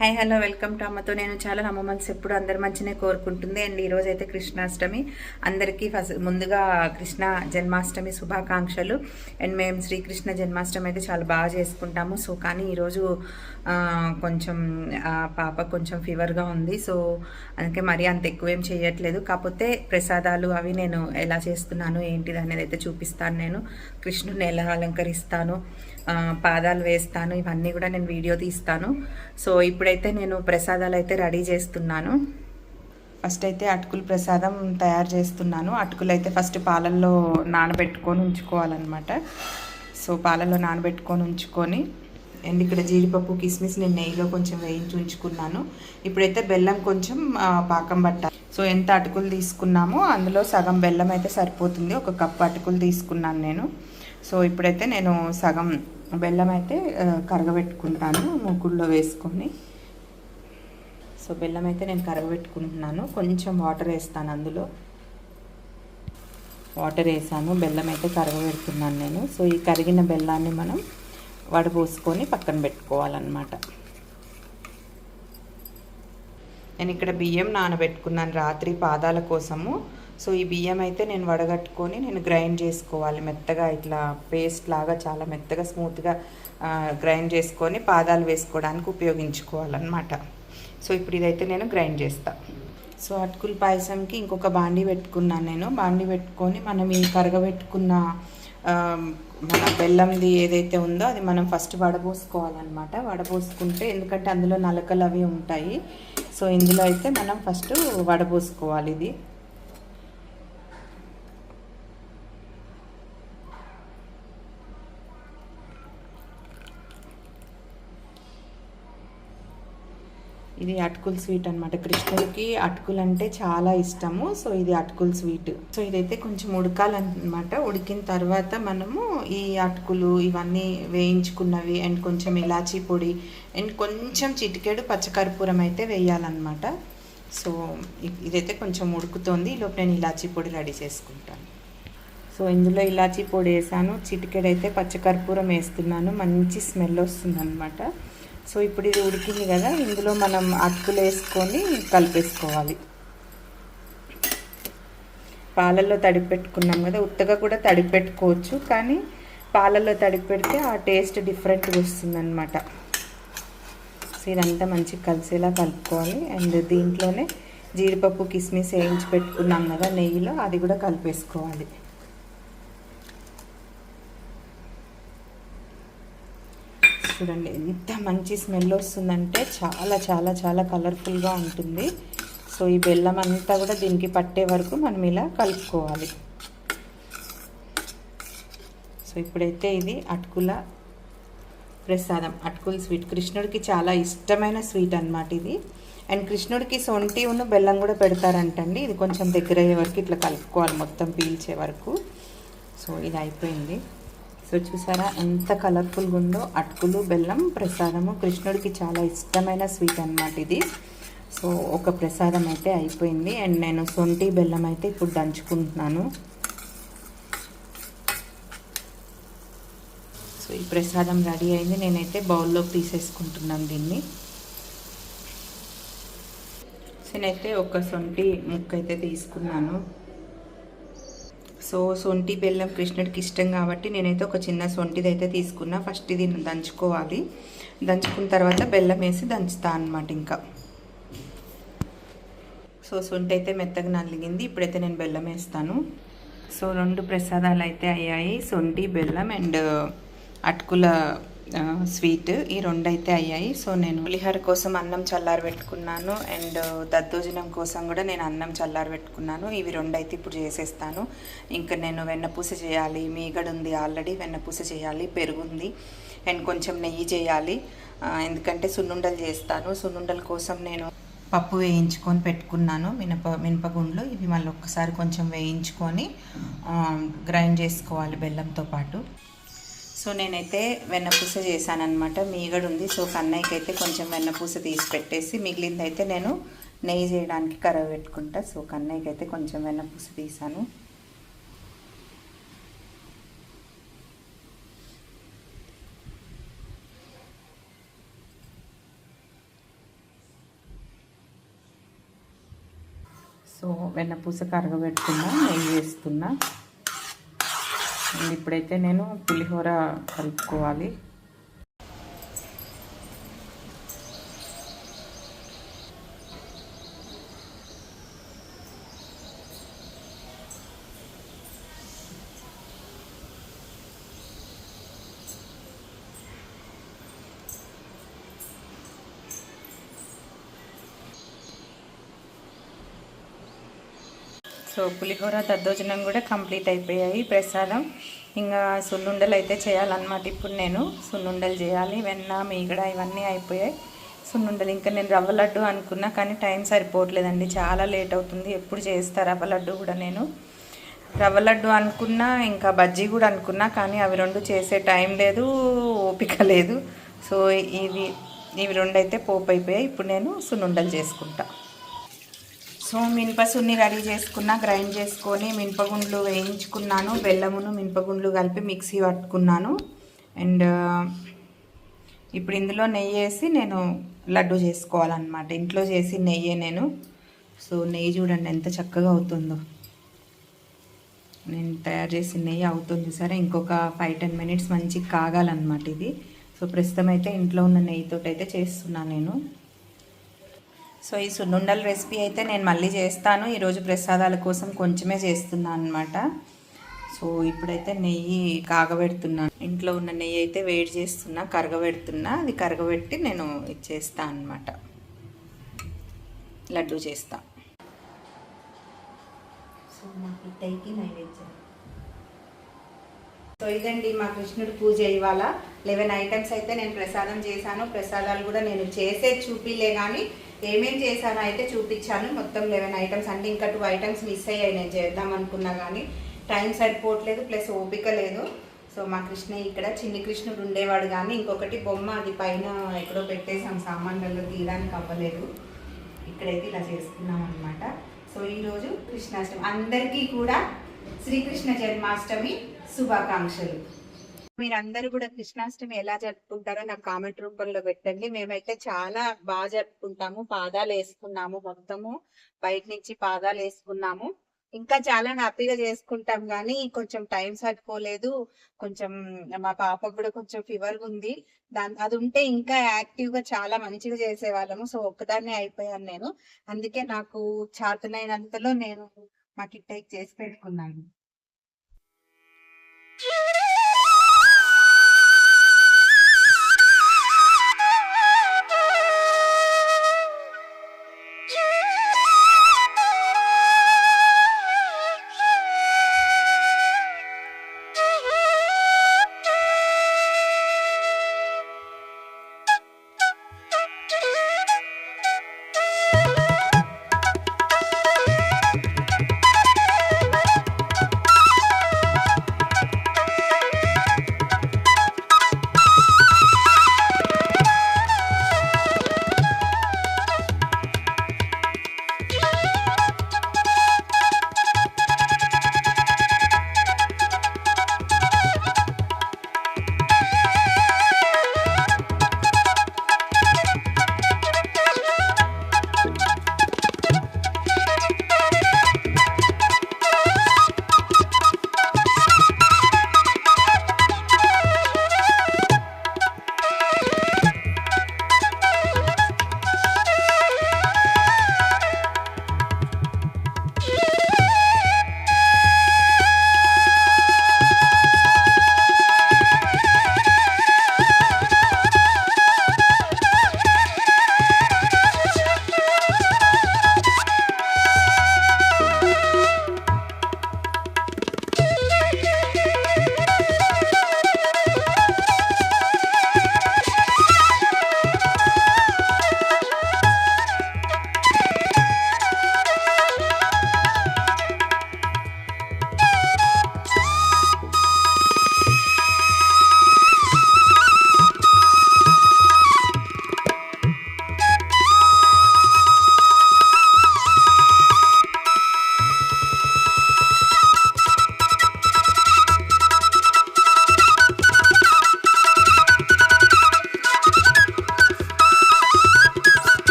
Hi hello welcome to అమ్మతో నేను చాలా అమ్మ మనసు ఎప్పుడు అందరి మంచినే కోరుకుంటుంది. అండ్ ఈరోజు అయితే కృష్ణాష్టమి. అందరికీ ఫస్ట్ ముందుగా కృష్ణ జన్మాష్టమి శుభాకాంక్షలు. అండ్ మేము శ్రీకృష్ణ జన్మాష్టమి అయితే చాలా బాగా చేసుకుంటాము. సో కానీ ఈరోజు కొంచెం పాప కొంచెం ఫీవర్గా ఉంది. సో అందుకే మరీ అంత ఎక్కువ ఏం చేయట్లేదు. కాకపోతే ప్రసాదాలు అవి నేను ఎలా చేస్తున్నాను ఏంటిది అనేది అయితే చూపిస్తాను నేను. కృష్ణుని ఎలా అలంకరిస్తాను పాదాలు వేస్తాను ఇవన్నీ కూడా నేను వీడియో తీస్తాను. సో ఇప్పుడు ఇప్పుడైతే నేను ప్రసాదాలు అయితే రెడీ చేస్తున్నాను. ఫస్ట్ అయితే అటుకులు ప్రసాదం తయారు చేస్తున్నాను. అటుకులు అయితే ఫస్ట్ పాలల్లో నానబెట్టుకొని ఉంచుకోవాలన్నమాట. సో పాలల్లో నానబెట్టుకొని ఉంచుకొని అండ్ ఇక్కడ జీడిపప్పు కిస్మిస్ నేను నెయ్యిలో కొంచెం వేయించి ఉంచుకున్నాను. ఇప్పుడైతే బెల్లం కొంచెం పాకం పట్టాలి సో ఎంత అటుకులు తీసుకున్నామో అందులో సగం బెల్లం అయితే సరిపోతుంది. ఒక కప్పు అటుకులు తీసుకున్నాను నేను. సో ఇప్పుడైతే నేను సగం బెల్లం అయితే కరగబెట్టుకుంటాను మూకుల్లో వేసుకొని. సో బెల్లం అయితే నేను కరగబెట్టుకుంటున్నాను. కొంచెం వాటర్ వేస్తాను అందులో. వాటర్ వేసాను. బెల్లం అయితే కరగబెడుతున్నాను నేను. సో ఈ కరిగిన బెల్లాన్ని మనం వడపోసుకొని పక్కన పెట్టుకోవాలన్నమాట. నేను ఇక్కడ బియ్యం నానబెట్టుకున్నాను రాత్రి పాదాల కోసము. సో ఈ బియ్యం అయితే నేను వడగట్టుకొని నేను గ్రైండ్ చేసుకోవాలి. మెత్తగా ఇట్లా పేస్ట్ లాగా చాలా మెత్తగా స్మూత్గా గ్రైండ్ చేసుకొని పాదాలు వేసుకోవడానికి ఉపయోగించుకోవాలన్నమాట. సో ఇప్పుడు ఇదైతే నేను గ్రైండ్ చేస్తాను సో అటుకుల పాయసంకి ఇంకొక బాండి పెట్టుకున్నాను నేను. బాండి పెట్టుకొని మనం ఈ కరగబెట్టుకున్న మన బెల్లంది ఏదైతే ఉందో అది మనం ఫస్ట్ వడబోసుకోవాలన్నమాట. వడబోసుకుంటే ఎందుకంటే అందులో నలకలు అవి ఉంటాయి. సో ఇందులో అయితే మనం ఫస్ట్ వడబోసుకోవాలి ఇది. ఇది అటుకుల స్వీట్ అనమాట కృష్ణుడికి అటుకులు అంటే చాలా ఇష్టము. సో ఇది అటుకుల స్వీట్. సో ఇదైతే కొంచెం ఉడకాలన్నమాట. ఉడికిన తర్వాత మనము ఈ అటుకులు ఇవన్నీ వేయించుకున్నవి అండ్ కొంచెం ఇలాచీ పొడి అండ్ కొంచెం చిటికెడు పచ్చకర్పూరం అయితే వేయాలన్నమాట. సో ఇదైతే కొంచెం ఉడుకుతోంది. ఈలోపు నేను ఇలాచీ పొడి రెడీ చేసుకుంటాను. సో ఇందులో ఇలాచీ పొడి వేసాను. చిటికెడైతే పచ్చకర్పూరం వేస్తున్నాను. మంచి స్మెల్ వస్తుంది అనమాట సో ఇప్పుడు ఇది ఉడికింది కదా ఇందులో మనం అటుకులు వేసుకొని కలిపేసుకోవాలి. పాలల్లో తడిపి పెట్టుకున్నాం కదా ఉత్తగా కూడా తడిపి పెట్టుకోవచ్చు కానీ పాలల్లో తడిపి పెడితే ఆ టేస్ట్ డిఫరెంట్గా వస్తుంది అనమాట సో ఇదంతా మంచిగా కలిసేలా కలుపుకోవాలి. అండ్ దీంట్లోనే జీడిపప్పు కిస్మిస్ వేయించి పెట్టుకున్నాం కదా నెయ్యిలో అది కూడా కలిపేసుకోవాలి. చూడండి ఎంత మంచి స్మెల్ వస్తుందంటే చాలా చాలా చాలా కలర్ఫుల్గా ఉంటుంది. సో ఈ బెల్లం అంతా కూడా దీనికి పట్టే వరకు మనం ఇలా కలుపుకోవాలి. సో ఇప్పుడైతే ఇది అటుకుల ప్రసాదం. అటుకుల స్వీట్ కృష్ణుడికి చాలా ఇష్టమైన స్వీట్ అనమాట ఇది. అండ్ కృష్ణుడికి సొంటి ఉన్న బెల్లం కూడా పెడతారంటండి. ఇది కొంచెం దగ్గర అయ్యే వరకు ఇట్లా కలుపుకోవాలి మొత్తం పీల్చే వరకు. సో ఇది అయిపోయింది. సో చూసారా? ఎంత కలర్ఫుల్గా ఉందో. అటుకులు బెల్లం ప్రసాదము. కృష్ణుడికి చాలా ఇష్టమైన స్వీట్ అన్నమాట ఇది. సో ఒక ప్రసాదం అయితే అయిపోయింది. అండ్ నేను సొంటి బెల్లం అయితే ఇప్పుడు దంచుకుంటున్నాను. సో ఈ ప్రసాదం రెడీ అయింది. నేనైతే బౌల్లో తీసేసుకుంటున్నాను దీన్ని. సో నేనైతే ఒక సొంటి ముక్క అయితే తీసుకున్నాను. సో సొంటి బెల్లం కృష్ణుడికి ఇష్టం కాబట్టి నేనైతే ఒక చిన్న సొంటిది అయితే తీసుకున్నా. ఫస్ట్ ఇది దంచుకోవాలి. దంచుకున్న తర్వాత బెల్లం వేసి దంచుతా అనమాట ఇంకా. సో సొంటి అయితే మెత్తగా నలిగింది. ఇప్పుడైతే నేను బెల్లం వేస్తాను. సో రెండు ప్రసాదాలు అయితే అయ్యాయి. సొంటి బెల్లం అండ్ అటుకుల స్వీట్. ఈ రెండు అయితే అయ్యాయి. సో నేను పులిహార కోసం అన్నం చల్లారి పెట్టుకున్నాను. అండ్ దద్దోజనం కోసం కూడా నేను అన్నం చల్లారి పెట్టుకున్నాను. ఇవి రెండు అయితే ఇప్పుడు చేసేస్తాను. ఇంకా నేను వెన్నపూస చేయాలి. మీగడు ఉంది ఆల్రెడీ. వెన్నపూస చేయాలి. పెరుగుంది అండ్ కొంచెం నెయ్యి చేయాలి. ఎందుకంటే సున్నుండలు చేస్తాను. సున్నుండల కోసం నేను పప్పు వేయించుకొని పెట్టుకున్నాను. మినప మినపగుండ్లు. ఇవి మళ్ళీ ఒక్కసారి కొంచెం వేయించుకొని గ్రైండ్ చేసుకోవాలి బెల్లంతో పాటు. సో నేనైతే వెన్నపూస చేశానమాట మీగడు ఉంది సో కన్నయ్యకి అయితే కొంచెం వెన్నపూస తీసి పెట్టేసి మిగిలింది అయితే నేను నెయ్యి చేయడానికి కరవ పెట్టుకుంటా. సో కన్నయ్యకి అయితే కొంచెం వెన్నపూస తీసాను. సో వెన్నపూస కరగబెట్టుకున్నా నెయ్యి వేస్తున్నా. ఇప్పుడైతే నేను పులిహోర కలుపుకోవాలి. సో పులిహోర దద్దోజనం కూడా కంప్లీట్ అయిపోయాయి. ప్రసాదం ఇంకా సున్నుండలు అయితే చేయాలన్నమాట. ఇప్పుడు నేను సున్నుండలు చేయాలి వెన్న మీగడ ఇవన్నీ అయిపోయాయి. సున్నుండలు ఇంకా నేను రవ్వ లడ్డు అనుకున్నా కానీ టైం సరిపోవట్లేదండి. చాలా లేట్ అవుతుంది. ఎప్పుడు చేస్తా రవ్వ లడ్డు కూడా నేను. రవ్వ లడ్డు అనుకున్నా ఇంకా బజ్జీ కూడా అనుకున్నా కానీ అవి రెండు చేసే టైం లేదు ఓపిక లేదు. సో ఇవి ఇవి రెండు అయితే పోపు అయిపోయాయి. ఇప్పుడు నేను సున్నుండలు చేసుకుంటాను సో మినపసున్ని రెడీ చేసుకున్న గ్రైండ్ చేసుకొని మినపగుండ్లు వేయించుకున్నాను. బెల్లమును మినపగుండ్లు కలిపి మిక్సీ పట్టుకున్నాను. అండ్ ఇప్పుడు ఇందులో నెయ్యి వేసి నేను లడ్డు చేసుకోవాలన్నమాట. ఇంట్లో చేసి నెయ్యే నేను. సో నెయ్యి చూడండి ఎంత చక్కగా అవుతుందో. నేను తయారు చేసిన నెయ్యి అవుతుంది సరే. ఇంకొక ఫైవ్ టెన్ మినిట్స్ మంచిగా కాగాలన్నమాట ఇది. సో ప్రస్తుతం అయితే ఇంట్లో ఉన్న నెయ్యితో అయితే చేస్తున్నాను నేను. సో ఈ సున్నుండల రెసిపీ అయితే నేను మళ్ళీ చేస్తాను. ఈరోజు ప్రసాదాల కోసం కొంచెమే చేస్తున్నాను అనమాట సో ఇప్పుడైతే నెయ్యి కాగబెడుతున్నాను ఇంట్లో ఉన్న నెయ్యి అయితే వేడి చేస్తున్నా కరగబెడుతున్నా. అది కరగబెట్టి నేను చేస్తాను అనమాట లడ్డు చేస్తా. సో నాకు నైవేద్యం. సో ఇదండి మా కృష్ణుడు పూజ ఇవాళ. లెవెన్ ఐటమ్స్ అయితే నేను ప్రసాదం చేశాను. ప్రసాదాలు కూడా నేను చేసే చూపిలే కానీ ఏమేం చేశానో అయితే చూపించాను. మొత్తం లెవెన్ ఐటమ్స్ అంటే ఇంకా టూ ఐటమ్స్ మిస్ అయ్యాయి. నేను చేద్దాం అనుకున్నా కానీ టైం సరిపోవట్లేదు ప్లస్ ఓపిక లేదు. సో మా కృష్ణ ఇక్కడ చిన్ని కృష్ణుడు ఉండేవాడు కానీ ఇంకొకటి బొమ్మ అది పైన ఎక్కడో పెట్టేసాం సామాన్లలో తీయడానికి అవ్వలేదు. ఇక్కడైతే ఇలా చేసుకున్నాం అనమాట సో ఈరోజు కృష్ణాష్టమి. అందరికీ కూడా శ్రీకృష్ణ జన్మాష్టమి. శుభాకాంక్షలు. మీరందరూ కూడా కృష్ణాష్టమి ఎలా జరుపుకుంటారో నాకు కామెంట్ రూపంలో పెట్టండి. మేమైతే చాలా బాగా జరుపుకుంటాము. పాదాలు వేసుకున్నాము మొత్తము. బయట నుంచి పాదాలు వేసుకున్నాము. ఇంకా చాలా హ్యాపీగా చేసుకుంటాం కానీ కొంచెం టైం సరిపోలేదు. కొంచెం మా పాపకు కూడా కొంచెం ఫీవర్ ఉంది. దాని అది ఉంటే ఇంకా యాక్టివ్గా చాలా మంచిగా చేసేవాళ్ళము. సో ఒక్కదాన్నే అయిపోయాను నేను. అందుకే నాకు చేతనైనంతలో నేను మా కిట్టకి చేసి పెట్టుకున్నాను.